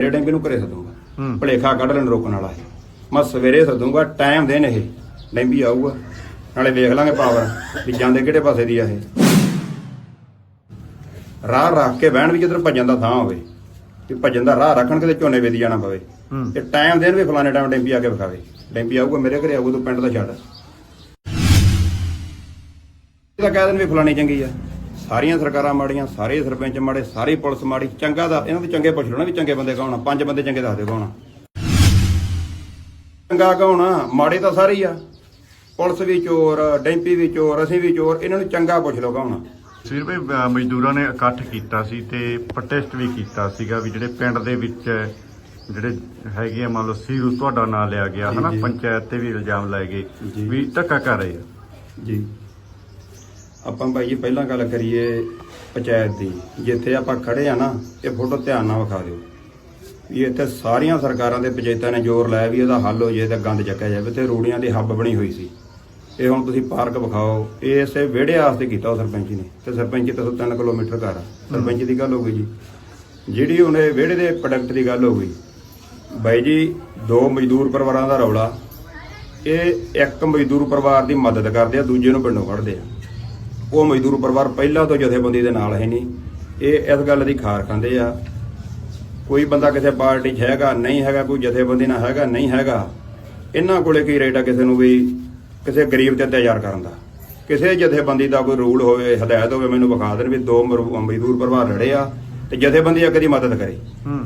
ਮੇਰੇ ਡੈਂਪੀ ਨੂੰ ਘਰੇ ਸਦੂੰਗਾ। ਭਲੇਖਾ ਕੱਢ ਲੈਣ ਰੋਕਣ ਵਾਲਾ ਹੈ ਮੈਂ ਸਵੇਰੇ ਸਦੂੰਗਾ ਟਾਈਮ ਦੇਣ ਇਹ। ਡੈਂਪੀ ਆਊਗਾ। ਨਾਲੇ ਵੇਖ ਲਾਂਗੇ ਪਾਵਰ ਵੀ ਜਾਂਦੇ ਕਿਹੜੇ ਪਾਸੇ ਦੀ ਆ ਇਹ। ਰਾਹ ਰੱਖ ਕੇ ਬਹਿਣ ਵੀ ਜਿੱਧਰ ਭੱਜਣ ਦਾ ਥਾਂ ਹੋਵੇ ਤੇ ਭੱਜਣ ਦਾ ਰਾਹ ਰੱਖਣ ਕਿਤੇ ਝੋਨੇ ਵੇਦੀ ਜਾਣਾ ਪਵੇ। ਤੇ ਟਾਈਮ ਦੇਣ ਵੀ ਫਲਾਣੇ ਟਾਈਮ ਡੈਂਪੀ ਆ ਕੇ ਵਿਖਾਵੇ। ਡੈਂਪੀ ਆਊਗਾ ਮੇਰੇ ਘਰੇ ਆਊਗਾ ਤੂੰ ਪਿੰਡ ਦਾ ਛੱਡ। ਇਹਦਾ ਕਹਿ ਦੇਣ ਵੀ ਫਲਾਣੀ ਚੰਗੀ ਆ। ਸਾਰੀਆਂ ਸਰਕਾਰਾਂ ਮਾੜੀਆਂ ਸਾਰੇ ਸਰਪੰਚ ਮਾੜੇ ਸਾਰੀ ਪੁਲਿਸ ਮਾੜੀ ਚੰਗਾ ਦਾ ਇਹਨਾਂ ਦੇ ਚੰਗੇ ਪੁੱਛ ਨਾ ਵੀ ਚੰਗੇ ਬੰਦੇ ਕੌਣ ਆ ਪੰਜ ਬੰਦੇ ਚੰਗੇ ਦੱਸ ਦਿਓ ਕੌਣ ਆ। ਚੰਗਾ ਕੌਣ ਆ? ਮਾੜੇ ਤਾਂ ਸਾਰੇ ਹੀ ਆ। ਪੁਲਿਸ ਵੀ ਚੋਰ ਡੈਂਪੀ ਵੀ ਚੋਰ ਅਸੀਂ ਵੀ ਚੋਰ ਇਹਨਾਂ ਨੂੰ ਚੰਗਾ ਪੁੱਛ ਲਓ ਕੌਣ ਆ। ਵੀ ਅ, ਮਜ਼ਦੂਰਾਂ ਨੇ ਇਕੱਠ ਕੀਤਾ ਸੀ ਤੇ ਪ੍ਰੋਟੈਸਟ ਵੀ ਕੀਤਾ ਸੀਗਾ ਵੀ ਜਿਹੜੇ ਪਿੰਡ ਦੇ ਵਿੱਚ ਜਿਹੜੇ ਹੈਗੇ ਆ ਮੰਨ ਲਓ ਸੀਰੂ ਤੁਹਾਡਾ ਨਾਂ ਲਿਆ ਗਿਆ ਹਨਾ। ਪੰਚਾਇਤ ਤੇ ਵੀ ਇਲਜ਼ਾਮ ਲਾਏ ਗਏ। ਵੀ ਧੱਕਾ ਕਰ ਰਹੇ ਆ। ਜੀ। ਆਪਾਂ ਭਾਈ ਜੀ ਪਹਿਲਾਂ ਗੱਲ ਕਰੀਏ ਪੰਚਾਇਤ ਦੀ। ਜਿੱਥੇ ਆਪਾਂ ਖੜੇ ਆ ਨਾ ਇਹ ਫੋਟੋ ਧਿਆਨ ਨਾਲ ਵਿਖਾ ਦਿਓ। ਵੀ ਇੱਥੇ ਸਾਰੀਆਂ ਸਰਕਾਰਾਂ ਦੇ ਪੰਚਾਇਤਾਂ ਨੇ ਜ਼ੋਰ ਲਾਇਆ ਵੀ ਇਹਦਾ ਹੱਲ ਹੋ ਜੇ ਤੇ ਗੰਦ ਚੱਕਿਆ ਜਾਵੇ ਤੇ ਰੂੜੀਆਂ ਦੀ ਹੱਬ ਬਣੀ ਹੋਈ ਸੀ। ਇਹ ਹੁਣ ਤੁਸੀਂ ਪਾਰਕ ਵਿਖਾਓ ਇਹ ਇਸੇ ਵਿਹੜੇ ਵਾਸਤੇ ਕੀਤਾ ਸਰਪੰਚੀ ਨੇ। ਤੇ ਸਰਪੰਚੀ ਤੋਂ 3 ਕਿਲੋਮੀਟਰ ਘਰ ਆ। ਸਰਪੰਚੀ ਦੀ ਗੱਲ ਹੋ ਗਈ ਜੀ। ਜਿਹੜੀ ਹੁਣ ਇਹ ਵਿਹੜੇ ਦੇ ਪ੍ਰੋਡਕਟ ਦੀ ਗੱਲ ਹੋ ਗਈ ਬਾਈ ਜੀ ਦੋ ਮਜ਼ਦੂਰ ਪਰਿਵਾਰਾਂ ਦਾ ਰੌਲਾ। ਇਹ ਇੱਕ ਮਜ਼ਦੂਰ ਪਰਿਵਾਰ ਦੀ ਮਦਦ ਕਰਦੇ ਆ ਦੂਜੇ ਨੂੰ ਪਿੰਡੋਂ ਕੱਢਦੇ ਆ। ਉਹ ਮਜ਼ਦੂਰ ਪਰਿਵਾਰ ਪਹਿਲਾਂ ਤੋਂ ਜਥੇਬੰਦੀ ਦੇ ਨਾਲ ਹੈ ਨਹੀਂ। ਇਹ ਇਸ ਗੱਲ ਦੀ ਖਾਰ ਖਾਂਦੇ ਆ। ਕੋਈ ਬੰਦਾ ਕਿਸੇ ਪਾਰਟੀ 'ਚ ਹੈਗਾ ਨਹੀਂ ਹੈਗਾ ਕੋਈ ਜਥੇਬੰਦੀ ਨਾਲ ਹੈਗਾ ਨਹੀਂ ਹੈਗਾ ਇਹਨਾਂ ਕੋਲੇ ਕੀ ਰਾਈਟ ਆ ਕਿਸੇ ਨੂੰ ਵੀ ਕਿਸੇ ਗਰੀਬ ਤੇ ਅਤਿਆਚਾਰ ਕਰਨ ਦਾ? ਕਿਸੇ ਜਥੇਬੰਦੀ ਦਾ ਕੋਈ ਰੂਲ ਹੋਵੇ ਹਦਾਇਤ ਹੋਵੇ ਮੈਨੂੰ ਵਿਖਾ ਦੇਣ ਵੀ ਦੋ ਮਜ਼ਦੂਰ ਪਰਿਵਾਰ ਲੜੇ ਆ ਤੇ ਜਥੇਬੰਦੀ ਆ ਕਦੀ ਮਦਦ ਕਰੇ। ਹੂੰ।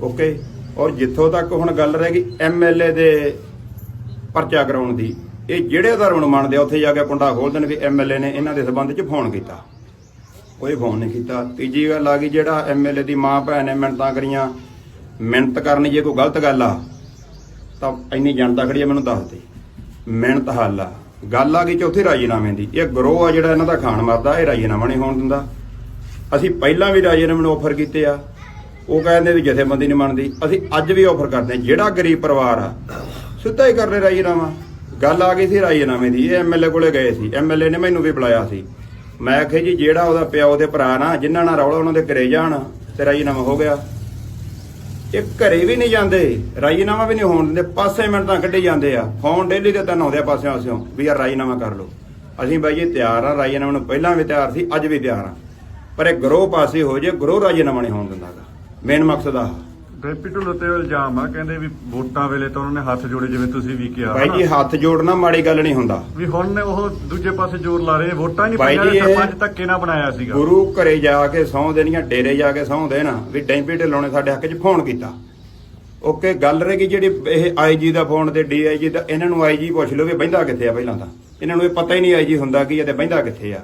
ਓਕੇ? ਔਰ ਜਿੱਥੋਂ ਤੱਕ ਹੁਣ ਗੱਲ ਰਹਿ ਗਈ ਐਮਐਲਏ ਦੇ ਪਰਚਾ ਕਰਾਉਣ ਦੀ ਇਹ ਜਿਹੜੇ ਧਰਮ ਨੂੰ ਮੰਨਦੇ ਆ, ਉੱਥੇ ਜਾ ਕੇ ਕੁੰਡਾ ਖੋਲ ਦੇਣ ਵੀ ਐਮਐਲਏ ਨੇ ਇਹਨਾਂ ਦੇ ਸਬੰਧ 'ਚ ਫੋਨ ਕੀਤਾ। ਕੋਈ ਫੋਨ ਨਹੀਂ ਕੀਤਾ। ਤੀਜੀ ਗੱਲ ਆ ਗਈ, ਜਿਹੜਾ ਐਮਐਲਏ ਦੀ ਮਾਂ ਭੈਣ ਨੇ ਮਿਹਨਤਾਂ ਕਰੀਆਂ ਮਿਹਨਤ ਕਰਨੀ ਜੇ ਕੋਈ ਗਲਤ ਗੱਲ ਆ, ਤਾਂ ਇੰਨੀ ਜਨਤਾ ਖੜੀ ਆ, ਮੈਨੂੰ ਦੱਸ ਦੇ। ਮਿਹਨਤ ਹੱਲ ਆ। ਗੱਲ ਆ ਗਈ ਚੌਥੇ ਰਾਜੀਨਾਮੇ ਦੀ। ਇਹ ਗਰੋਹ ਆ ਜਿਹੜਾ ਇਹਨਾਂ ਦਾ ਖਾਣ ਮਰਦਾ, ਇਹ ਰਾਜੀਨਾਮਾ ਨਹੀਂ ਹੋਣ ਦਿੰਦਾ। ਅਸੀਂ ਪਹਿਲਾਂ ਵੀ ਰਾਜੀਨਾਮੇ ਨੂੰ ਆਫਰ ਕੀਤੇ ਆ। ਉਹ ਕਹਿੰਦੇ ਵੀ ਜਥੇਬੰਦੀ ਨਹੀਂ ਮੰਨਦੀ। ਅਸੀਂ ਅੱਜ ਵੀ ਆਫਰ ਕਰਦੇ ਹਾਂ। ਜਿਹੜਾ ਗਰੀਬ ਪਰਿਵਾਰ ਆ, ਸਿੱਧਾ ਹੀ ਕਰ ਲੈ ਰਾਜੀਨਾਮਾ। ਗੱਲ ਆ ਗਈ ਸੀ ਰਾਜੀਨਾਮੇ ਦੀ, ਇਹ ਐਮਐਲਏ ਕੋਲੇ ਗਏ ਸੀ। ਐਮਐਲਏ ਨੇ ਮੈਨੂੰ ਵੀ ਬੁਲਾਇਆ ਸੀ। ਮੈਂ ਆਖਿਆ ਜੀ, ਜਿਹੜਾ ਉਹਦਾ ਪਿਆ ਉਹਦੇ ਭਰਾ ਨਾ, ਜਿਨ੍ਹਾਂ ਨਾਲ ਰੌਲਾ ਉਹਨਾਂ ਦੇ ਘਰੇ ਜਾਣ, ਤੇ ਰਾਜੀਨਾਮਾ ਹੋ ਗਿਆ। ਇਹ ਘਰੇ ਵੀ ਨਹੀਂ ਜਾਂਦੇ ਰਾਜੀਨਾਮਾ ਵੀ ਨਹੀਂ ਹੋਣ ਦਿੰਦੇ, ਪਾਸੇ ਮਿੰਟ ਤਾਂ ਕੱਢੀ ਜਾਂਦੇ ਆ। ਫੋਨ ਡੇਲੀ ਤੇ ਤਾਂ ਆਉਂਦੇ ਆ ਪਾਸਿਓਂ ਆਸਿਓਂ, ਵੀ ਯਾਰ ਰਾਜੀਨਾਮਾ ਕਰ ਲਓ। ਅਸੀਂ ਬਾਈ ਜੀ ਤਿਆਰ ਆ ਰਾਜੀਨਾਮਾ ਨੂੰ ਪਹਿਲਾਂ ਵੀ ਤਿਆਰ ਸੀ, ਅੱਜ ਵੀ ਤਿਆਰ ਆ। ਪਰ ਇਹ ਗਰੋਹ ਪਾਸੇ ਹੋ ਜੇ, ਗਰੋਹ ਰਾਜੀਨਾਮਾ ਨਹੀਂ ਹੋਣ ਦਿੰਦਾਗਾ ਮੇਨ ਮਕਸਦ ਆ। ਡੈਂਪੀ ਢਿੱਲੋਂ ਤੇ ਇਲਜ਼ਾਮ ਆ ਕਹਿੰਦੇ ਵੀ ਵੋਟਾਂ ਵੇਲੇ ਤਾਂ ਉਹਨਾਂ ਨੇ ਹੱਥ ਜੋੜੇ ਜਿਵੇਂ ਤੁਸੀਂ ਵੀ ਕਿਹਾ ਬਾਈ ਜੀ? ਹੱਥ ਜੋੜਨਾ ਮਾੜੀ ਗੱਲ ਨਹੀਂ ਹੁੰਦਾ। ਵੀ ਹੁਣ ਨੇ ਉਹ ਦੂਜੇ ਪਾਸੇ ਜ਼ੋਰ ਲਾ ਰਹੇ ਵੋਟਾਂ ਨਹੀਂ ਪਈਆਂ ਸਰਪੰਚ ਧੱਕੇ ਨਾਲ ਬਣਾਇਆ ਸੀਗਾ। ਗੁਰੂ ਘਰੇ ਜਾ ਕੇ ਸਹੁੰ ਦੇਣੀਆਂ ਡੇਰੇ ਜਾ ਕੇ ਸਹੁੰ ਦੇਣਾ ਵੀ ਡੈਂਪੀ ਢਿੱਲੋਂ ਨੇ ਸਾਡੇ ਹੱਕ 'ਚ ਫੋਨ ਕੀਤਾ। ਓਕੇ ਗੱਲ ਰਹੀ ਜਿਹੜੀ ਇਹ ਆਈਜੀ ਦਾ ਫੋਨ ਤੇ ਡੀਆਈਜੀ ਦਾ ਇਹਨਾਂ ਨੂੰ ਆਈਜੀ ਪੁੱਛ ਲਓ ਵੀ ਬਹਿੰਦਾ ਕਿੱਥੇ ਆ ਪਹਿਲਾਂ ਤਾਂ। ਇਹਨਾਂ ਨੂੰ ਇਹ ਪਤਾ ਹੀ ਨਹੀਂ ਆਈਜੀ ਹੁੰਦਾ ਕੀ ਹੈ ਤੇ ਬਹਿੰਦਾ ਕਿੱਥੇ ਆ।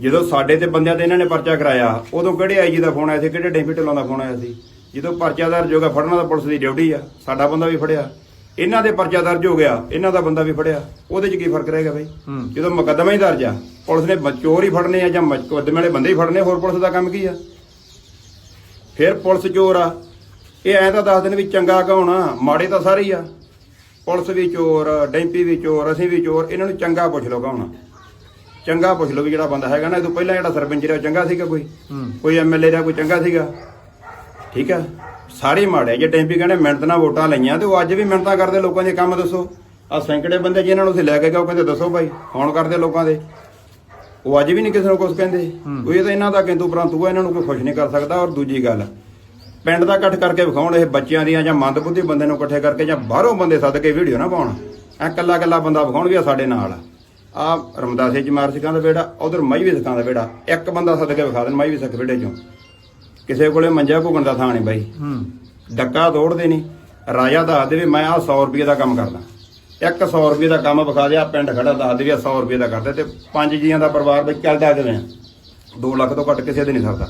ਜਦੋਂ ਸਾਡੇ ਤੇ ਬੰਦਿਆਂ ਤੇ ਇਹਨਾਂ ਨੇ ਪਰਚਾ ਕਰਾਇਆ ਉਦੋਂ ਕਿਹੜੇ ਆਈਜੀ ਦਾ ਫੋਨ ਆਇਆ ਸੀ ਕਿਹੜੇ ਡੈਂਪੀ ਢਿੱਲੋਂ ਦਾ ਫੋਨ ਆਇਆ ਸੀ? ਜਦੋਂ ਪਰਚਾ ਦਰਜ ਹੋ ਗਿਆ ਫੜਨਾ ਤਾਂ ਪੁਲਿਸ ਦੀ ਡਿਊਟੀ ਆ। ਸਾਡਾ ਬੰਦਾ ਵੀ ਫੜਿਆ। ਇਹਨਾਂ ਦੇ ਪਰਚਾ ਦਰਜ ਹੋ ਗਿਆ ਇਹਨਾਂ ਦਾ ਬੰਦਾ ਵੀ ਫੜਿਆ। ਉਹਦੇ 'ਚ ਕੀ ਫ਼ਰਕ ਰਹੇਗਾ ਬਈ। ਜਦੋਂ ਮੁਕੱਦਮਾ ਹੀ ਦਰਜ ਆ ਪੁਲਿਸ ਨੇ ਚੋਰ ਹੀ ਫੜਨੇ ਆ ਜਾਂ ਮੁਕੱਦਮੇ ਵਾਲੇ ਬੰਦੇ ਹੀ ਫੜਨੇ ਹੋਰ ਪੁਲਿਸ ਦਾ ਕੰਮ ਕੀ ਆ? ਫਿਰ ਪੁਲਿਸ ਚੋਰ ਆ। ਇਹ ਐਂ ਤਾਂ ਦੱਸ ਦੇਣ ਵੀ ਚੰਗਾ ਕੌਣ ਆ ਮਾੜੇ ਤਾਂ ਸਾਰੇ ਹੀ ਆ। ਪੁਲਿਸ ਵੀ ਚੋਰ ਡੈਂਪੀ ਵੀ ਚੋਰ ਅਸੀਂ ਵੀ ਚੋਰ ਇਹਨਾਂ ਨੂੰ ਚੰਗਾ ਪੁੱਛ ਲਓ ਕੌਣ ਚੰਗਾ ਪੁੱਛ ਲਓ ਵੀ ਜਿਹੜਾ ਬੰਦਾ ਹੈਗਾ ਨਾ ਇਹ ਤੋਂ ਪਹਿਲਾਂ ਜਿਹੜਾ ਸਰਪੰਚ ਰਿਹਾ ਚੰਗਾ ਸੀਗਾ ਕੋਈ? ਕੋਈ ਐਮਐਲਏ ਦਾ ਕੋਈ ਚੰਗਾ ਸੀਗਾ? ਠੀਕ ਆ? ਸਾਰੇ ਮਾੜੇ। ਜੇ ਡੈਂਪੀ ਕਹਿੰਦੇ ਮਿਹਨਤ ਨਾਲ ਵੋਟਾਂ ਲਈਆਂ ਤੇ ਉਹ ਅੱਜ ਵੀ ਮਿਹਨਤਾਂ ਕਰਦੇ ਲੋਕਾਂ ਦੇ ਕੰਮ ਦੱਸੋ। ਆ ਸੈਂਕੜੇ ਬੰਦੇ ਜਿਨ੍ਹਾਂ ਨੂੰ ਤੁਸੀਂ ਲੈ ਕੇ ਗਏ ਉਹ ਕਹਿੰਦੇ ਦੱਸੋ ਭਾਈ ਕੌਣ ਕਰਦੇ ਲੋਕਾਂ ਦੇ? ਉਹ ਅੱਜ ਵੀ ਨਹੀਂ ਕਿਸੇ ਨੂੰ ਕੁਝ ਕਹਿੰਦੇ। ਹੂੰ। ਉਹ ਇਹ ਤਾਂ ਇਹਨਾਂ ਦਾ ਕਿੰਤੂ ਪਰੰਤੂ ਆ, ਇਹਨਾਂ ਨੂੰ ਕੋਈ ਖੁਸ਼ ਨਹੀਂ ਕਰ ਸਕਦਾ। ਔਰ ਦੂਜੀ ਗੱਲ ਪਿੰਡ ਦਾ ਇਕੱਠ ਕਰਕੇ ਵਿਖਾਉਣ ਇਹ ਬੱਚਿਆਂ ਦੀਆਂ ਜਾਂ ਮੰਦਬੁੱਧੀ ਬੰਦੇ ਨੂੰ ਇਕੱਠੇ ਕਰਕੇ ਜਾਂ ਬਾਹਰੋਂ ਬੰਦੇ ਸੱਦ ਕੇ ਵੀਡੀਓ ਨਾ ਪਾਉਣ। ਐ ਕੱਲਾ ਕੱਲਾ ਬੰਦਾ ਵਿਖਾਉਣ ਵੀ ਸਾਡੇ ਨਾਲ। ਆ ਰਮਦਾਸੇ ਜਮਾਰ ਸਿੱਖਾਂ ਦਾ ਬੇੜਾ ਉਧਰ ਮਾਈ ਵੀ ਸਿੱਖਾਂ ਦਾ ਬੇੜਾ ਇੱਕ ਬੰਦਾ ਸੱਦ ਕੇ ਵਿਖਾ ਦੇਣ ਮਾਈ ਵੀ ਸਿੱਖ ਬੇੜੇ ਚੋਂ। ਕਿਸੇ ਕੋਲੇ ਮੰਜਾ ਘੁਗਣ ਦਾ ਥਾਂ ਨਹੀਂ ਬਾਈ। ਹੂੰ। ਡੱਕਾ ਤੋੜਦੇ ਨਹੀਂ ਰਾਜਾ ਦੱਸ ਦੇ ਵੀ ਮੈਂ ਆ 100 ਰੁਪਏ ਦਾ ਕੰਮ ਕਰਦਾ। ਇੱਕ 100 ਰੁਪਏ ਦਾ ਕੰਮ ਵਿਖਾ ਦੇ ਆ ਪਿੰਡ ਖੜਾ ਦੱਸ ਦੇ ਵੀ ਆ 100 ਰੁਪਏ ਦਾ ਕਰਦੇ ਤੇ ਪੰਜ ਜੀਆਂ ਦਾ ਪਰਿਵਾਰ ਵਿੱਚ ਚੱਲਦਾ ਕਿਵੇਂ 2 ਲੱਖ ਤੋਂ ਘੱਟ ਕਿਸੇ ਦੇ ਨਹੀਂ ਸਰਦਾ।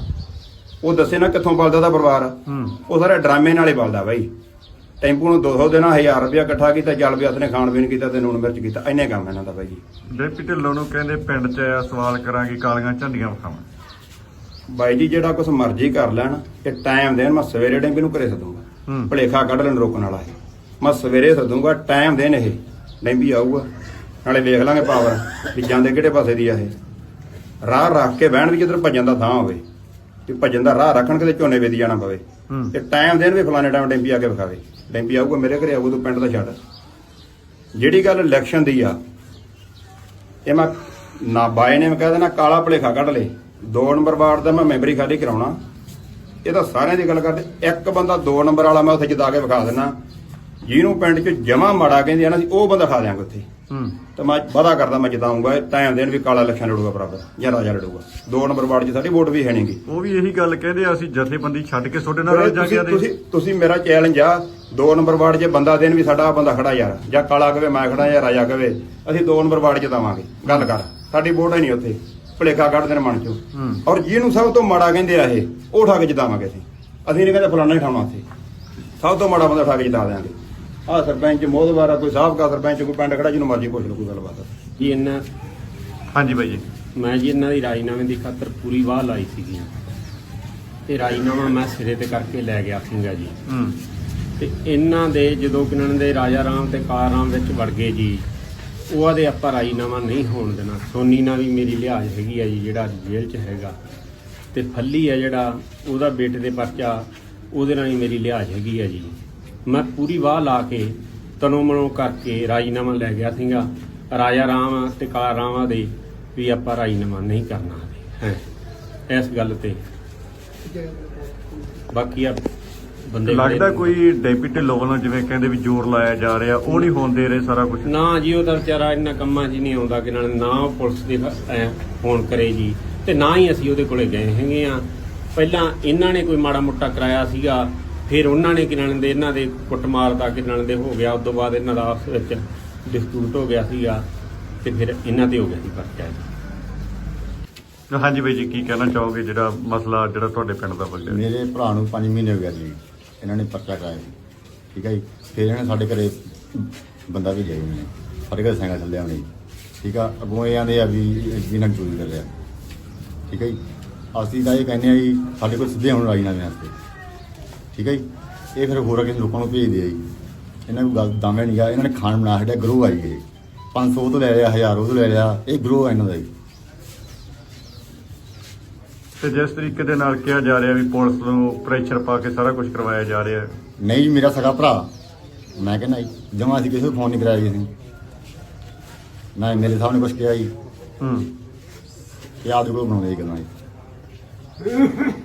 ਉਹ ਦੱਸੇ ਨਾ ਕਿੱਥੋਂ ਪਲਦਾ ਦਾ ਪਰਿਵਾਰ। ਹੂੰ। ਉਹ ਸਾਰੇ ਡਰਾਮੇ ਨਾਲੇ ਪਲਦਾ ਬਾਈ। ਟੈਂਪੂ ਨੂੰ 200 ਦੇਣਾ 1000 ਰੁਪਇਆ ਇਕੱਠਾ ਕੀਤਾ ਜਲ ਵੀ ਨੇ ਖਾਣ ਪੀਣ ਕੀਤਾ ਤੇ ਨੂਣ ਮਿਰਚ ਕੀਤਾ। ਇੰਨੇ ਕੰਮ ਇਹਨਾਂ ਦਾ ਬਾਈ। ਜੀ ਡੈਂਪੀ ਢਿੱਲੋਂ ਨੂੰ ਕਹਿੰਦੇ ਪਿੰਡ 'ਚ ਆਇਆ ਸਵਾਲ ਕਰਾਂਗੇ ਕਾਲੀਆਂ ਝੰਡੀਆਂ ਵਿਖਾਵਾਂ ਬਾਈ ਜੀ ਜਿਹੜਾ ਕੁਝ ਮਰਜ਼ੀ ਕਰ ਲੈਣ ਤੇ ਟਾਈਮ ਦੇਣ ਮੈਂ ਸਵੇਰੇ ਡੈਂਪੀ ਨੂੰ ਘਰੇ ਸਦੂੰਗਾ। ਭਲੇਖਾ ਕੱਢ ਲੈਣ ਰੋਕਣ ਵਾਲਾ ਹੈ ਮੈਂ ਸਵੇਰੇ ਸਦੂੰਗਾ ਟਾਈਮ ਦੇਣ ਇਹ। ਡੈਂਪੀ ਆਊਗਾ। ਨਾਲੇ ਵੇਖ ਲਾਂਗੇ ਪਾਵਰ ਵੀ ਜਾਂਦੇ ਕਿਹੜੇ ਪਾਸੇ ਦੀ ਆ ਇਹ। ਰਾਹ ਰੱਖ ਕੇ ਬਹਿਣ ਵੀ ਜਿੱਧਰ ਭੱਜਣ ਦਾ ਥਾਂ ਹੋਵੇ। ਤੇ ਭੱਜਣ ਦਾ ਰਾਹ ਰੱਖਣ ਕਿਤੇ ਝੋਨੇ ਵੇਦੀ ਜਾਣਾ ਪਵੇ। ਤੇ ਟਾਈਮ ਦੇਣ ਵੀ ਫਲਾਣੇ ਟਾਈਮ ਡੈਂਪੀ ਆ ਕੇ ਵਿਖਾਵੇ। ਡੈਂਪੀ ਆਊਗਾ ਮੇਰੇ ਘਰੇ ਆਊਗਾ ਤੂੰ ਪਿੰਡ ਦਾ ਛੱਡ। ਜਿਹੜੀ ਗੱਲ ਇਲੈਕਸ਼ਨ ਦੀ ਆ ਇਹ ਮੈਂ ਨਾ ਬਾਏ ਨੇ ਕਹਿ ਦੇਣਾ ਕਾਲਾ ਭਲੇਖਾ ਕੱਢ ਲੇ। ਦੋ ਨੰਬਰ ਵਾਰਡ ਦਾ ਮੈਂ ਮੈਂਬਰੀ ਖਾਲੀ ਕਰਾਉਣਾ। ਇਹ ਤਾਂ ਸਾਰਿਆਂ ਦੀ ਗੱਲ ਕਰਦੇ। ਇੱਕ ਬੰਦਾ ਦੋ ਨੰਬਰ ਵਾਲਾ ਮੈਂ ਉੱਥੇ ਜਿਤਾ ਕੇ ਵਿਖਾ ਦੇਣਾ ਜਿਹਨੂੰ ਪਿੰਡ 'ਚ ਜਮਾ ਮਾੜਾ ਕਹਿੰਦੇ ਆ ਨਾ ਉਹ ਬੰਦਾ ਖਾ ਦਿਆਂਗੇ ਉੱਥੇ। ਹੂੰ। ਤੇ ਮੈਂ ਵਾਦਾ ਕਰਦਾ ਮੈਂ ਜਿਤਾਉਂਗਾ ਟਾਈਮ ਦੇਣ ਵੀ ਕਾਲਾ ਇਲੈਕਸ਼ਨ ਲੜੂਗਾ ਬਰਾਬਰ ਜਾਂ ਰਾਜਾ ਲੜੂਗਾ। ਦੋ ਨੰਬਰ ਵਾਰਡ 'ਚ ਸਾਡੀ ਵੋਟ ਵੀ ਹੈ ਨਹੀਂਗੀ। ਉਹ ਵੀ ਇਹੀ ਗੱਲ ਕਹਿੰਦੇ ਆ ਅਸੀਂ ਜਥੇਬੰਦੀ ਛੱਡ ਕੇ ਤੁਹਾਡੇ ਨਾਲ ਰਲ ਜਾਂਗੇ ਤੁਸੀਂ ਤੁਸੀਂ ਮੇਰਾ ਚੈਲੰਜ ਆ। ਦੋ ਨੰਬਰ ਵਾਰਡ 'ਚ ਬੰਦਾ ਦੇਣ ਵੀ ਸਾਡਾ ਬੰਦਾ ਖੜਾ ਯਾਰ ਜਾਂ ਕਾਲਾ ਕਵੇ ਮੈਂ ਖੜਾ ਜਾਂ ਰਾਜਾ ਕਵੇ ਅਸੀਂ ਦੋ ਨੰਬਰ ਵਾਰਡ 'ਚ ਦਵਾਂਗੇ। ਗੱਲ ਕਰ ਸਾਡੀ ਵੋਟ ਹੈ ਨਹੀਂ ਉੱਥੇ। ਭੁਲੇਖਾ ਕੱਢ ਦੇਣ ਮਨ 'ਚੋਂ। ਔਰ ਜਿਹਨੂੰ ਸਭ ਤੋਂ ਮਾੜਾ ਕਹਿੰਦੇ ਆ ਇਹ ਉਹ ਠਾ ਕੇ ਜਿਤਾਵਾਂਗੇ ਅਸੀਂ। ਅਸੀਂ ਨਹੀਂ ਕਹਿੰਦੇ ਫਲਾਣਾ ਹੀ ਖਾਣਾ ਉੱਥੇ। ਸਭ ਤੋਂ ਮਾੜਾ ਬੰਦਾ ਠਾ ਕੇ ਜਿਤਾ ਦਿਆਂਗੇ। ਆਹ ਸਰਪੰਚ ਮੋਦਵਾਰ ਆ ਕੋਈ ਸਾਹਬਕਾ ਸਰਪੰਚ ਕੋਈ ਪਿੰਡ ਖੜਾ ਜਿਹਨੂੰ ਮਰਜ਼ੀ ਪੁੱਛ ਲਓ ਕੋਈ ਗੱਲਬਾਤ ਜੀ ਇਹਨਾਂ ਹਾਂਜੀ ਬਾਈ ਜੀ। ਮੈਂ ਜੀ ਇਹਨਾਂ ਦੀ ਰਾਜੀਨਾਮੇ ਦੀ ਖਾਤਰ ਪੂਰੀ ਵਾਹ ਲਾਈ ਸੀਗੀ। ਤੇ ਰਾਜੀਨਾਮਾ ਮੈਂ ਸਿਰੇ ਤੇ ਕਰਕੇ ਲੈ ਗਿਆ ਸੀਗਾ ਜੀ। ਹੂੰ। ਤੇ ਇਹਨਾਂ ਦੇ ਜਦੋਂ ਕਿਨਣ ਦੇ ਰਾਜਾ ਰਾਮ ਤੇ ਕਾਰ ਰਾਮ ਵਿੱਚ ਵੜ ਗਏ ਜੀ ਉਹਨਾਂ ਦੇ ਆਪਾਂ ਰਾਜੀਨਾਮਾ ਨਹੀਂ ਹੋਣ ਦੇਣਾ। ਸੋਨੀ ਨਾਲ ਵੀ ਮੇਰੀ ਲਿਹਾਜ਼ ਹੈਗੀ ਆ ਜੀ, ਜਿਹੜਾ ਜੇਲ੍ਹ 'ਚ ਹੈਗਾ। ਤੇ ਫੱਲੀ ਆ ਜਿਹੜਾ ਉਹਦਾ ਬੇਟੇ ਦੇ ਪਰਚਾ, ਉਹਦੇ ਨਾਲ ਹੀ ਮੇਰੀ ਲਿਹਾਜ਼ ਹੈਗੀ ਆ ਜੀ। ਮੈਂ ਪੂਰੀ ਵਾਹ ਲਾ ਕੇ ਤਨੋ ਮਨੋ ਕਰਕੇ ਰਾਜੀਨਾਮਾ ਲੈ ਗਿਆ ਸੀਗਾ। ਰਾਜਾ ਰਾਮ ਤੇ ਕਾਲਾ ਰਾਮਾ ਦੇ ਵੀ ਆਪਾਂ ਰਾਜੀਨਾਮਾ ਨਹੀਂ ਕਰਨਾ ਹੈ, ਇਸ ਗੱਲ ਤੇ। ਬਾਕੀ ਆ ਬੰਦੇ ਲੱਗਦਾ ਕੋਈ ਡੈਪੂਟੀ ਲੋਵਲ ਜਿਵੇਂ ਕਹਿੰਦੇ ਵੀ ਜ਼ੋਰ ਲਾਇਆ ਜਾ ਰਿਹਾ ਉਹ ਨਹੀਂ ਹੋਣ ਦੇ ਰਹੇ ਸਾਰਾ ਕੁਝ ਨਾ ਜੀ ਉਹ ਤਾਂ ਵਿਚਾਰਾ ਇਹਨਾਂ ਕੰਮਾਂ 'ਚ ਹੀ ਨਹੀਂ ਆਉਂਦਾ ਕਿ ਨਾਲ ਨਾ ਉਹ ਪੁਲਿਸ ਦੇ ਫੋਨ ਕਰੇ ਜੀ। ਤੇ ਨਾ ਹੀ ਅਸੀਂ ਉਹਦੇ ਕੋਲੇ ਗਏ ਹੈਗੇ ਆ। ਪਹਿਲਾਂ ਇਹਨਾਂ ਨੇ ਕੋਈ ਮਾੜਾ ਮੋਟਾ ਕਰਾਇਆ ਸੀਗਾ ਫਿਰ ਉਹਨਾਂ ਨੇ ਕਿਨਾਂ ਦੇ ਇਹਨਾਂ ਦੇ ਕੁੱਟਮਾਰ ਦਾ ਕਿਨਾਂ ਦੇ ਹੋ ਗਿਆ ਉਸ ਤੋਂ ਬਾਅਦ ਇਹਨਾਂ ਦਾ ਆਪਸ ਵਿੱਚ ਡਿਸਪਿਊਟ ਹੋ ਗਿਆ ਸੀਗਾ ਤੇ ਫਿਰ ਇਹਨਾਂ ਤੇ ਹੋ ਗਿਆ ਸੀ ਪਰਚਾ ਜੀ। ਹਾਂਜੀ ਬਾਈ ਜੀ ਕੀ ਕਹਿਣਾ ਚਾਹੋਗੇ ਜਿਹੜਾ ਮਸਲਾ ਜਿਹੜਾ ਤੁਹਾਡੇ ਪਿੰਡ ਦਾ ਵੱਡਿਆ ਮੇਰੇ ਭਰਾ ਨੂੰ 5 ਮਹੀਨੇ ਹੋ ਗਿਆ ਜੀ। ਇਹਨਾਂ ਨੇ ਪਰਚਾ ਕਰਾਇਆ ਠੀਕ ਹੈ ਜੀ? ਫਿਰ ਇਹਨਾਂ ਨੇ ਸਾਡੇ ਘਰੇ ਬੰਦਾ ਵੀ ਜਾਈ ਨੇ। ਸਾਡੇ ਘਰੇ ਸਾਈਕਲ ਚੱਲਿਆ ਉਹਨੇ ਠੀਕ ਆ? ਅੱਗੋਂ ਇਹ ਆਂਦੇ ਆ ਵੀ ਜਿਹਨਾਂ ਨੂੰ ਚੋਰੀ ਕਰ ਲਿਆ ਠੀਕ ਹੈ ਜੀ? ਅਸੀਂ ਤਾਂ ਇਹ ਕਹਿੰਦੇ ਆ ਜੀ, ਸਾਡੇ ਕੋਲ ਸਿੱਧੇ ਹੁਣ ਰਾਜੀ ਨਾਮੇ ਵਾਸਤੇ। ਠੀਕ ਹੈ ਜੀ? ਇਹ ਫਿਰ ਹੋਰ ਕਿਸੇ ਲੋਕਾਂ ਨੂੰ ਭੇਜਦੇ ਆ ਜੀ। ਇਹਨਾਂ ਨੂੰ ਗੱਲ ਦਾਮੇ ਨਹੀਂ ਗਾ। ਇਹਨਾਂ ਨੇ ਖਾਣ ਬਣਾ ਛੱਡਿਆ, ਗਰੋਹ ਆਈ ਇਹ। 500 ਉਹ ਤੋਂ ਲੈ ਲਿਆ 1000 ਉਹ ਤੋਂ ਲੈ ਲਿਆ। ਇਹ ਗਰੋਹ ਆ ਇਹਨਾਂ ਦਾ ਜੀ। ਤੇ ਜਿਸ ਤਰੀਕੇ ਦੇ ਨਾਲ ਕਿਹਾ ਜਾ ਰਿਹਾ ਵੀ ਪੁਲਿਸ ਨੂੰ ਪ੍ਰੈਸ਼ਰ ਪਾ ਕੇ ਸਾਰਾ ਕੁਝ ਕਰਵਾਇਆ ਜਾ ਰਿਹਾ। ਹੈ ਨਹੀਂ ਜੀ, ਮੇਰਾ ਸਗਾ ਭਰਾ। ਮੈਂ ਕਹਿੰਦਾ ਜਮਾ ਅਸੀਂ ਕਿਸੇ ਨੂੰ ਫੋਨ ਨਹੀਂ ਕਰਾਇਆ ਜੀ ਅਸੀਂ। ਨਾ ਮੇਰੇ ਸਾਹਮਣੇ ਕੁਝ ਕਿਹਾ ਜੀ। ਹੂੰ। ਇਹ ਆਪ ਦੇ ਕੋਲ ਬਣਾਉਂਦੇ ਜੀ ਗੱਲਾਂ ਜੀ।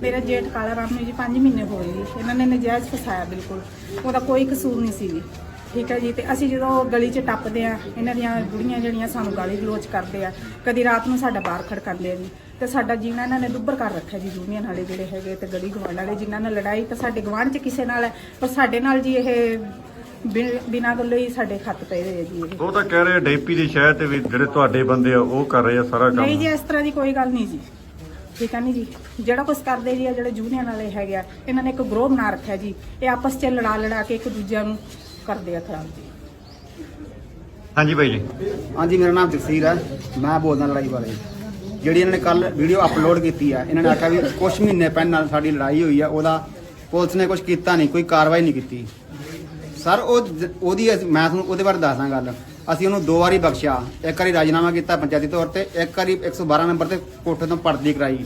ਮੇਰਾ ਜੇਠ ਕਾਲਾ ਰਾਮ ਨੂੰ ਜੀ 5 ਮਹੀਨੇ ਹੋਏ ਜੀ। ਇਹਨਾਂ ਨੇ ਨਜਾਇਜ਼ ਫਸਾਇਆ ਬਿਲਕੁਲ। ਉਹਦਾ ਕੋਈ ਕਸੂਰ ਨਹੀਂ ਸੀ ਜੀ। ਠੀਕ ਹੈ ਜੀ ਤੇ ਅਸੀਂ ਜਦੋਂ ਗਲੀ 'ਚ ਟੱਪਦੇ ਆ ਇਹਨਾਂ ਦੀਆਂ ਬੁੜੀਆਂ ਜਿਹੜੀਆਂ ਸਾਨੂੰ ਗਾਲੀ ਗਲੋਚ ਕਰਦੇ ਆ ਕਦੀ ਰਾਤ ਨੂੰ ਸਾਡਾ ਬਾਹਰ ਖੜਕਾਉਂਦੇ ਆ ਜੀ। ਤੇ ਸਾਡਾ ਜੀਣਾ ਇਹਨਾਂ ਨੇ ਦੁੱਬਰ ਕਰ ਰੱਖਿਆ ਜੀ ਯੂਨੀਅਨ ਵਾਲੇ ਜਿਹੜੇ ਹੈਗੇ ਤੇ ਗਲੀ ਗਵਾਂਡ ਵਾਲੇ ਜਿਨ੍ਹਾਂ ਨਾਲ ਲੜਾਈ ਤਾਂ ਸਾਡੇ ਗਵਾਂਢ 'ਚ ਕਿਸੇ ਨਾਲ ਹੈ ਪਰ ਸਾਡੇ ਨਾਲ ਜੀ ਇਹ ਬਿਨਾਂ ਗੱਲੋਂ ਹੀ ਸਾਡੇ ਖੱਤ ਪਏ ਹੋਏ ਆ ਜੀ ਇਹ। ਉਹ ਤਾਂ ਕਹਿ ਰਹੇ ਡੈਪੀ ਦੀ ਸ਼ਹਿਰ ਤੇ ਵੀ ਜਿਹੜੇ ਤੁਹਾਡੇ ਬੰਦੇ ਆ ਉਹ ਕਰ ਰਹੇ ਆ ਸਾਰਾ ਨਹੀਂ ਜੀ ਇਸ ਤਰ੍ਹਾਂ ਦੀ ਕੋਈ ਗੱਲ ਨਹੀਂ ਜੀ। ਠੀਕ ਹੈ ਨਹੀਂ ਜੀ? ਜਿਹੜਾ ਕੁਝ ਕਰਦੇ ਜੀ ਆ ਜਿਹੜੇ ਜੂਨੀਅਰ ਵਾਲੇ ਹੈਗੇ ਆ ਇਹਨਾਂ ਨੇ ਇੱਕ ਗਰੋਹ ਬਣਾ ਰੱਖਿਆ ਜੀ। ਇਹ ਆਪਸ 'ਚ ਲੜਾ ਲੜਾ ਕੇ ਇੱਕ ਦੂਜਿਆਂ ਨੂੰ ਕਰਦੇ ਆ ਖਰਾਬ ਜੀ। ਹਾਂਜੀ ਬਾਈ ਜੀ। ਹਾਂਜੀ ਮੇਰਾ ਨਾਮ ਜਗਸੀਰ ਹੈ ਮੈਂ ਬੋਲਦਾ ਲੜਾਈ ਬਾਰੇ ਜਿਹੜੀ ਇਹਨਾਂ ਨੇ ਕੱਲ ਵੀਡੀਓ ਅਪਲੋਡ ਕੀਤੀ ਹੈ ਇਹਨਾਂ ਨੇ ਆਖਿਆ ਵੀ ਕੁਝ ਮਹੀਨੇ ਪਹਿਲਾਂ ਸਾਡੀ ਲੜਾਈ ਹੋਈ ਹੈ ਉਹਦਾ ਪੁਲਿਸ ਨੇ ਕੁਝ ਕੀਤਾ ਨਹੀਂ ਕੋਈ ਕਾਰਵਾਈ ਨਹੀਂ ਕੀਤੀ। ਸਰ ਉਹ ਉਹਦੀ ਅਸੀਂ- ਮੈਂ ਤੁਹਾਨੂੰ ਉਹਦੇ ਬਾਰੇ ਦੱਸਦਾ ਗੱਲ। ਅਸੀਂ ਉਹਨੂੰ ਦੋ ਵਾਰੀ ਬਖਸ਼ਿਆ। ਇੱਕ ਵਾਰੀ ਰਾਜੀਨਾਮਾ ਕੀਤਾ ਪੰਚਾਇਤੀ ਤੌਰ ਤੇ ਇੱਕ ਵਾਰੀ 112 ਨੰਬਰ ਤੇ ਕੋਠੇ ਤੋਂ ਪਰਦੀ ਕਰਾਈ।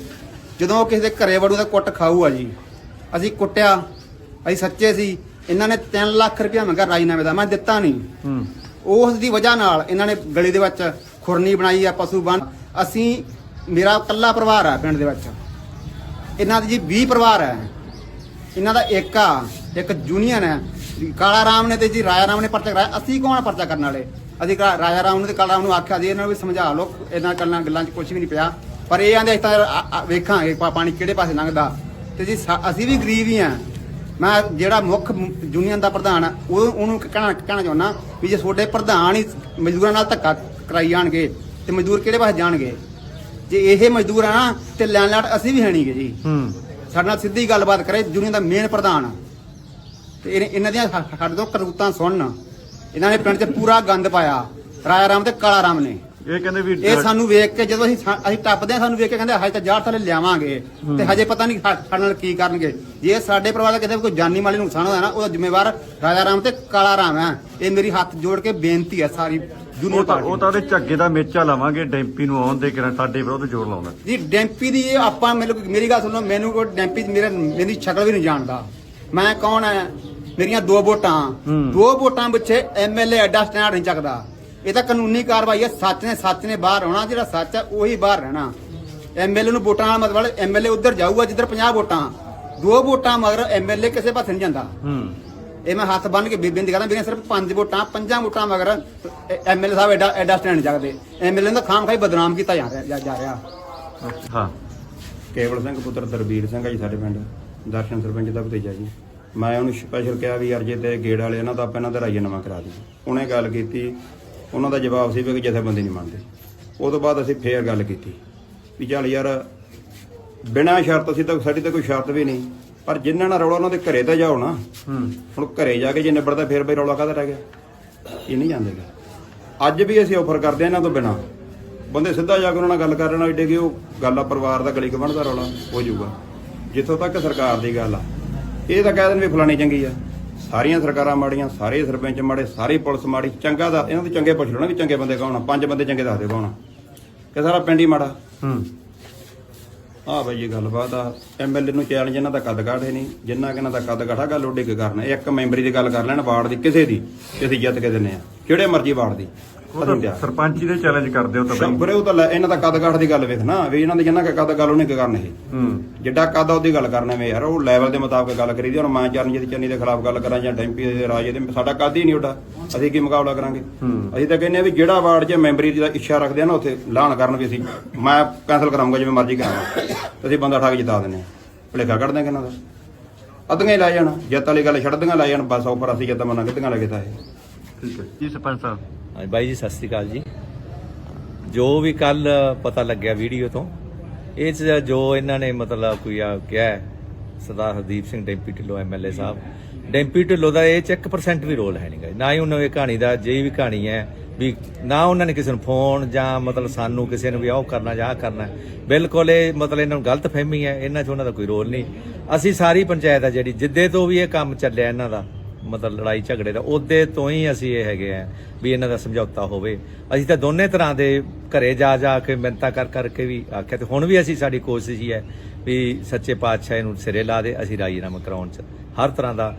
ਜਦੋਂ ਉਹ ਕਿਸੇ ਦੇ ਘਰੇ ਵੜੂ ਤਾਂ ਕੁੱਟ ਖਾਊ ਆ ਜੀ। ਅਸੀਂ ਕੁੱਟਿਆ ਅਸੀਂ ਸੱਚੇ ਸੀ। ਇਹਨਾਂ ਨੇ 3 ਲੱਖ ਰੁਪਇਆ ਮੰਗਾ ਰਾਜੀਨਾਮੇ ਦਾ ਮੈਂ ਦਿੱਤਾ ਨਹੀਂ। ਹੂੰ। ਉਸ ਦੀ ਵਜ੍ਹਾ ਨਾਲ ਇਹਨਾਂ ਨੇ ਗਲੀ ਦੇ ਵਿੱਚ ਖੁਰਨੀ ਬਣਾਈ ਆ ਪਸ਼ੂ ਬੰਨ। ਅਸੀਂ ਮੇਰਾ ਇਕੱਲਾ ਪਰਿਵਾਰ ਆ ਪਿੰਡ ਦੇ ਵਿੱਚ। ਇਹਨਾਂ ਦੀ ਜੀ 20 ਪਰਿਵਾਰ ਹੈ ਇਹਨਾਂ ਦਾ ਇੱਕ ਆ, ਇੱਕ ਯੂਨੀਅਨ ਹੈ ਕਾਲਾ ਰਾਮ ਨੇ ਤੇ ਜੀ ਰਾਜਾ ਰਾਮ ਨੇ ਪਰਚਾ ਕਰਾਇਆ। ਅਸੀਂ ਕੌਣ ਪਰਚਾ ਕਰਨ ਵਾਲੇ? ਅਸੀਂ ਕਾ- ਰਾਜਾ ਰਾਮ ਨੂੰ ਤੇ ਕਾਲਾ ਰਾਮ ਨੂੰ ਆਖਿਆ ਜੀ ਇਹਨਾਂ ਨੂੰ ਵੀ ਸਮਝਾ ਲਓ। ਇਹਨਾਂ ਗੱਲਾਂ ਗੱਲਾਂ 'ਚ ਕੁਝ ਵੀ ਨਹੀਂ ਪਿਆ। ਪਰ ਇਹ ਆਂਦੇ ਅਸੀਂ ਤਾਂ, ਆ- ਆ- ਵੇਖਾਂਗੇ ਪਾ- ਪਾਣੀ ਕਿਹੜੇ ਪਾਸੇ ਲੰਘਦਾ। ਤੇ ਜੀ ਸਾ- ਅਸੀਂ ਵੀ ਗਰੀਬ ਹੀ ਆ। ਮੈਂ ਜਿਹੜਾ ਮੁੱਖ ਯੂਨੀਅਨ ਦਾ ਪ੍ਰਧਾਨ ਆ, ਉਹ ਉਹਨੂੰ ਕਹਿਣਾ ਕਹਿਣਾ ਚਾਹੁੰਦਾ ਵੀ ਜੇ ਤੁਹਾਡੇ ਪ੍ਰਧਾਨ ਹੀ ਮਜ਼ਦੂਰਾਂ ਨਾਲ ਧੱਕਾ ਕਰਾਈ ਜਾਣਗੇ, ਤੇ ਮਜ਼ਦੂਰ ਕਿਹੜੇ ਪਾਸੇ ਜਾਣਗੇ? ਜੇ ਇਹ ਮਜ਼ਦੂਰ ਆ ਨਾ ਤੇ ਲੈਂਡਲਾਟ ਅਸੀਂ ਵੀ ਹੈ ਨਹੀਂਗੇ ਜੀ। ਹੂੰ। ਸਾਡੇ ਨਾਲ ਸਿੱਧੀ ਗੱਲਬਾਤ ਕਰੇ ਯੂਨੀਅਨ ਦਾ ਮੇਨ ਪ੍ਰਧਾਨ। ਤੇ ਇਹ- ਇਹਨਾਂ ਦੀਆਂ ਸਾ- ਸਾਡੇ ਤੋਂ ਕਰਤੂਤਾਂ ਸੁਣਨ। ਇਹਨਾਂ ਨੇ ਪਿੰਡ 'ਚ ਪੂਰਾ ਗੰਦ ਪਾਇਆ। ਰਾਜਾ ਰਾਮ ਤੇ ਕਾਲਾ ਰਾਮ ਨੇ। ਇਹ ਕਹਿੰਦੇ ਵੀ ਇਹ ਸਾਨੂੰ ਵੇਖ ਕੇ ਜਦੋਂ ਅਸੀਂ ਸਾ- ਅਸੀਂ ਟੱਪਦੇ ਆ ਸਾਨੂੰ ਵੇਖ ਕੇ ਕਹਿੰਦੇ ਹਜੇ ਤਾਂ ਜਾੜ ਥੱਲੇ ਲਿਆਵਾਂਗੇ। ਤੇ ਹਜੇ ਪਤਾ ਨਹੀਂ ਸਾ- ਸਾਡੇ ਨਾਲ ਕੀ ਕਰਨਗੇ। ਜੇ ਸਾਡੇ ਪਰਿਵਾਰ ਦਾ ਕਿਸੇ ਕੋਈ ਜਾਨੀ ਮਾਲੀ ਨੁਕਸਾਨ ਹੋਇਆ ਨਾ ਉਹਦਾ ਜ਼ਿੰਮੇਵਾਰ ਰਾਜਾ ਰਾਮ ਤੇ ਕਾਲਾ ਰਾਮ ਹੈ। ਇਹ ਮੇਰੀ ਹੱਥ ਜੋੜ ਕੇ ਬੇਨਤੀ ਹੈ ਸਾਰੀ ਉਹ ਤਾਂ ਉਹ ਤਾਂ ਉਹਦੇ ਝੱਗੇ ਦਾ ਮੇਚਾ ਲਾਵਾਂਗੇ ਡੈਂਪੀ ਨੂੰ ਆਉਣ ਦੇ ਕਿਰਨ ਸਾਡੇ ਵਿਰੁੱਧ ਜ਼ੋਰ ਲਾਉਂਦਾ। ਜੀ ਡੈਂਪੀ ਦੀ ਇਹ ਆਪਾਂ ਮੈਨੂੰ ਮੇਰੀ ਗੱਲ ਸੁਣੋ ਮੈਨੂੰ ਕੋਈ ਡੈਂਪੀ ਮੇਰਾ ਮੇਰੀ ਸ਼ਕਲ ਵੀ ਨਹੀਂ ਜਾਣਦਾ। ਮੈਂ ਕੌਣ ਹੈ ਮੇਰੀਆਂ ਦੋ ਵੋਟਾਂ। ਦੋ ਵੋਟਾਂ ਪਿੱਛੇ ਐਮਐਲਏ ਐਡਾ ਸਟੈਂਡ ਨਹੀਂ ਚੱਕਦਾ। ਇਹ ਤਾਂ ਕਾਨੂੰਨੀ ਕਾਰਵਾਈ ਹੈ ਸੱਚ ਨੇ ਸੱਚ ਨੇ ਬਾਹਰ ਆਉਣਾ ਜਿਹੜਾ ਸੱਚ ਹੈ ਉਹੀ ਬਾਹਰ ਰਹਿਣਾ। ਐਮਐਲਏ ਨੂੰ ਵੋਟਾਂ ਨਾਲ ਮਤਲਬ ਐਮਐਲਏ ਉੱਧਰ ਜਾਊਗਾ ਜਿੱਧਰ 50 ਵੋਟਾਂ। ਦੋ ਵੋਟਾਂ ਮਗਰ ਐਮਐਲਏ ਕਿਸੇ ਪਾਸੇ ਨਹੀਂ ਜਾਂਦਾ। ਹੂੰ। ਇਹ ਮੈਂ ਹੱਥ ਬੰਨ ਕੇ ਬੀਬੀ ਨੂੰ ਕਹਿੰਦਾ ਵੀਰੇ ਸਿਰਫ ਪੰਜ ਵੋਟਾਂ ਪੰਜਾਂ ਵੋਟਾਂ ਮਗਰ ਐਮਐਲਏ ਸਾਹਿਬ ਐਡਾ ਐਡਾ ਸਟੈਂਡ ਨਹੀਂ ਚੱਕਦੇ ਐਮਐਲਏ ਦਾ ਖਾਮ ਖਾਈ ਬਦਨਾਮ ਕੀਤਾ ਜਾ ਰਿਹਾ ਜਾ- ਰਿਹਾ। ਹਾਂ। ਕੇਵਲ ਸਿੰਘ ਪੁੱਤਰ ਦਰਬੀਰ ਸਿੰਘ ਆ ਜੀ ਸਾਡੇ ਪਿੰਡ। ਦਰਸ਼ਨ ਸਰਪੰਚ ਦਾ ਭਤੀਜਾ ਜੀ। ਮੈਂ ਉਹਨੂੰ ਸਪੈਸ਼ਲ ਕਿਹਾ ਵੀ ਯਾਰ ਜੇ ਤੇ ਗੇੜ ਵਾਲੇ ਇਹਨਾਂ ਦਾ ਆਪਾਂ ਇਹਨਾਂ ਦਾ ਰਾਜੀਨਾਮਾ ਕਰਾ ਦਈਏ। ਉਹਨੇ ਗੱਲ ਕੀਤੀ ਉਹਨਾਂ ਦਾ ਜਵਾਬ ਸੀ ਵੀ ਕਿ ਜਥੇਬੰਦੀ ਨਹੀਂ ਮੰਨਦੇ। ਉਹ ਤੋਂ ਬਾਅਦ ਅਸੀਂ ਫੇਰ ਗੱਲ ਕੀਤੀ ਵੀ ਚੱਲ ਯਾਰ ਬਿਨਾਂ ਸ਼ਰਤ ਅਸੀਂ ਤਾਂ ਸਾਡੀ ਤਾਂ ਕੋਈ ਸ਼ਰਤ ਵੀ ਨਹੀਂ। ਪਰ ਜਿਨ੍ਹਾਂ ਨਾਲ ਰੌਲਾ ਉਹਨਾਂ ਦੇ ਘਰੇ ਤਾਂ ਜਾਓ ਨਾ। ਹੂੰ। ਹੁਣ ਘਰੇ ਜਾ ਕੇ ਜੇ ਨਿਬੜਦਾ ਫੇਰ ਬਈ ਰੌਲਾ ਕਾਹਦਾ ਰਹਿ ਗਿਆ? ਇਹ ਨਹੀਂ ਜਾਂਦੇ ਗੇ। ਅੱਜ ਵੀ ਅਸੀਂ ਆਫਰ ਕਰਦੇ ਆ ਇਹਨਾਂ ਤੋਂ ਬਿਨਾ। ਬੰਦੇ ਸਿੱਧਾ ਜਾ ਕੇ ਉਹਨਾਂ ਨਾਲ ਗੱਲ ਕਰ ਲੈਣਾ ਏਡੇ ਕਿ ਉਹ ਗੱਲ ਆ ਪਰਿਵਾਰ ਦਾ ਗਲੀ ਗਵੰਡ ਦਾ ਰੌਲਾ ਹੋ ਜਾਊਗਾ। ਜਿੱਥੋਂ ਤੱਕ ਸਰਕਾਰ ਦੀ ਗੱਲ ਆ। ਇਹ ਤਾਂ ਕਹਿ ਦੇਣ ਵੀ ਫਲਾਣੀ ਚੰਗੀ ਆ। ਸਾਰੀਆਂ ਸਰਕਾਰਾਂ ਮਾੜੀਆਂ ਸਾਰੇ ਸਰਪੰਚ ਮਾੜੇ ਸਾਰੀ ਪੁਲਿਸ ਮਾੜੀ। ਚੰਗਾ ਦਾ ਇਹਨਾਂ ਦੇ ਚੰਗੇ ਪੁੱਛ ਲੈਣਾ ਵੀ ਚੰਗੇ ਬੰਦੇ ਕੌਣ ਆ? ਪੰਜ ਬੰਦੇ ਚੰਗੇ ਦੱਸ ਦੇ ਕੌਣ ਆ। ਕਿ ਸਾਰਾ ਪਿੰਡ ਹੀ ਮਾੜਾ। ਹੂੰ। ਆ ਬਈ ਇਹ ਗੱਲਬਾਤ ਆ। ਐਮਐਲਏ ਨੂੰ ਚੈਲੰਜ ਇਹਨਾਂ ਦਾ ਕੱਦ ਕਾਠੇ ਨਹੀਂ। ਜਿੰਨਾ ਕਿ ਇਹਨਾਂ ਦਾ ਕੱਦ ਕਾਠਾ ਗੱਲ ਉੱਡੇ ਕੇ ਕਰਨਾ। ਇੱਕ ਮੈਂਬਰੀ ਦੀ ਗੱਲ ਕਰ ਲੈਣ, ਵਾਰਡ ਦੀ ਕਿਸੇ ਦੀ ਤੇ ਅਸੀਂ ਜਿੱਤ ਕੇ ਦਿੰਨੇ ਆ। ਜਿਹੜੇ ਮਰਜ਼ੀ ਵਾਰਡ ਦੀ। ਉਹ ਅਸੀਂ ਤਾਂ ਤਿਆਰ ਸਰਪੰਚੀ ਦੇ ਚੈਲੰਜ ਕਰਦੇ ਹੋ ਤਾਂ ਬਈ। ਸ਼ੰਕਰੇ ਉਹ ਤਾਂ ਲੈ ਇਹਨਾਂ ਦਾ ਕੱਦ ਕਾਠ ਦੀ ਗੱਲ ਵੇਖ ਨਾ ਵੀ ਇਹਨਾਂ ਦੇ ਜਿੰਨਾ ਕੁ ਕੱਦ ਗੱਲ ਉਹਨੇ ਕੀ ਕਰਨਾ ਇਹ। ਹੂੰ। ਜਿੱਡਾ ਕੱਦ ਆ ਉਹਦੀ ਗੱਲ ਕਰਨਾ ਵੇ ਯਾਰ ਉਹ ਲੈਵਲ ਦੇ ਮੁਤਾਬਕ ਗੱਲ ਕਰੀਦੀ ਹੁਣ ਮੈਂ ਚਰਨਜੀਤ ਚੰਨੀ ਦੇ ਖਿਲਾਫ ਗੱਲ ਕਰਾਂ ਜਾਂ ਡੈਂਪੀ ਦੇ ਰਾਜੇ ਦੇ ਸਾਡਾ ਕੱਦ ਹੀ ਨਹੀਂ ਉੱਡਾ ਅਸੀਂ ਕੀ ਮੁਕਾਬਲਾ ਕਰਾਂਗੇ? ਹੂੰ। ਅਸੀਂ ਤਾਂ ਕਹਿੰਦੇ ਆ ਵੀ ਜਿਹੜਾ ਵਾਰਡ 'ਚ ਮੈਂਬਰੀ ਦਾ ਇੱਛਾ ਰੱਖਦੇ ਆ ਨਾ ਉੱਥੇ ਐਲਾਨ ਕਰਨ ਵੀ ਅਸੀਂ ਮੈਂ ਕੈਂਸਲ ਕਰਾਂਗਾ ਜਿਵੇਂ ਮਰਜ਼ੀ ਕਰਾਂਗਾ ਅਸੀਂ ਬੰਦਾ ਠਾ ਕੇ ਜਿਤਾ ਦਿੰਦੇ ਆ। ਭਲੇਖਾ ਕੱਢ ਦਾਂਗੇ ਇਹਨਾਂ ਦਾ? ਅੱਧੀਆਂ ਹੀ ਲੈ ਜਾਣਾ ਜਿੱਤ ਵਾਲੀ ਗੱਲ ਛੱਡਦੀਆਂ ਲੈ ਜਾਣ ਬਸ ਉੱਪਰ ਅਸੀਂ ਜਿੱਤ ਮੰਨਾਂਗੇ ਅੱਧੀਆਂ ਲੈ ਕੇ ਤਾਂ ਇਹ। ਠੀਕ ਹੈ। ਜੀ ਸਰਪੰਚ ਸਾਹਿਬ। ਹਾਂਜੀ ਬਾਈ ਜੀ ਸਤਿ ਸ੍ਰੀ ਅਕਾਲ ਜੀ। ਜੋ ਵੀ ਕੱਲ ਪਤਾ ਲੱਗਿਆ ਵੀਡੀਓ ਤੋਂ ਇਹ 'ਚ ਜੋ ਇਹਨਾਂ ਨੇ ਮਤਲਬ ਕੋਈ ਆ ਕਿਹਾ ਹੈ, ਸਰਦਾਰ ਹਰਦੀਪ ਸਿੰਘ ਡੈਂਪੀ ਢਿੱਲੋਂ ਐਮਐਲਏ ਸਾਹਿਬ ਡੈਂਪੀ ਢਿੱਲੋਂ ਦਾ ਇਹ 'ਚ 1% ਵੀ ਰੋਲ ਹੈ ਨਹੀਂਗਾ ਨਾ ਹੀ ਉਹਨਾਂ ਦੀ ਕਹਾਣੀ ਦਾ ਜੇ ਵੀ ਕਹਾਣੀ ਹੈ ਵੀ ਨਾ ਉਹਨਾਂ ਨੇ ਕਿਸੇ ਨੂੰ ਫੋਨ ਜਾਂ ਮਤਲਬ ਸਾਨੂੰ ਕਿਸੇ ਨੂੰ ਵੀ ਆਹ ਕਰਨਾ ਜਾਂ ਆਹ ਕਰਨਾ ਬਿਲਕੁਲ ਇਹ ਮਤਲਬ ਇਹਨਾਂ ਨੂੰ ਗਲਤ ਫਹਿਮੀ ਹੈ ਇਹਨਾਂ 'ਚ ਉਹਨਾਂ ਦਾ ਕੋਈ ਰੋਲ ਨਹੀਂ। ਅਸੀਂ ਸਾਰੀ ਪੰਚਾਇਤ ਆ ਜਿਹੜੀ ਜਿੱਦੇ ਤੋਂ ਵੀ ਇਹ ਕੰਮ ਚੱਲਿਆ ਇਹਨਾਂ ਦਾ ਮਤਲਬ ਲੜਾਈ ਝਗੜੇ ਦਾ, ਉਹਦੇ ਤੋਂ ਹੀ ਅਸੀਂ ਇਹ ਹੈਗੇ ਆ ਵੀ ਇਹਨਾਂ ਦਾ ਸਮਝੌਤਾ ਹੋਵੇ। ਅਸੀਂ ਤਾਂ ਦੋਨੇ ਤਰ੍ਹਾਂ ਦੇ ਘਰੇ ਜਾ ਜਾ ਕੇ ਮਿੰਤਾ ਕਰ ਕਰਕੇ ਵੀ ਆਖਿਆ ਤੇ ਹੁਣ ਵੀ ਅਸੀਂ ਸਾਡੀ ਕੋਸ਼ਿਸ਼ ਹੀ ਹੈ ਵੀ ਸੱਚੇ ਪਾਤਸ਼ਾਹ ਇਹਨੂੰ ਸਿਰੇ ਲਾ ਦੇ, ਅਸੀਂ ਰਾਜੀਨਾਮਾ ਕਰਾਉਣ ਚ। ਹਰ ਤਰ੍ਹਾਂ ਦਾ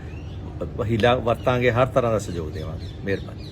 ਹੀਲਾ ਵਰਤਾਂਗੇ, ਹਰ ਤਰ੍ਹਾਂ ਦਾ ਸਹਿਯੋਗ ਦੇਵਾਂਗੇ। ਮਿਹਰਬਾਨੀ।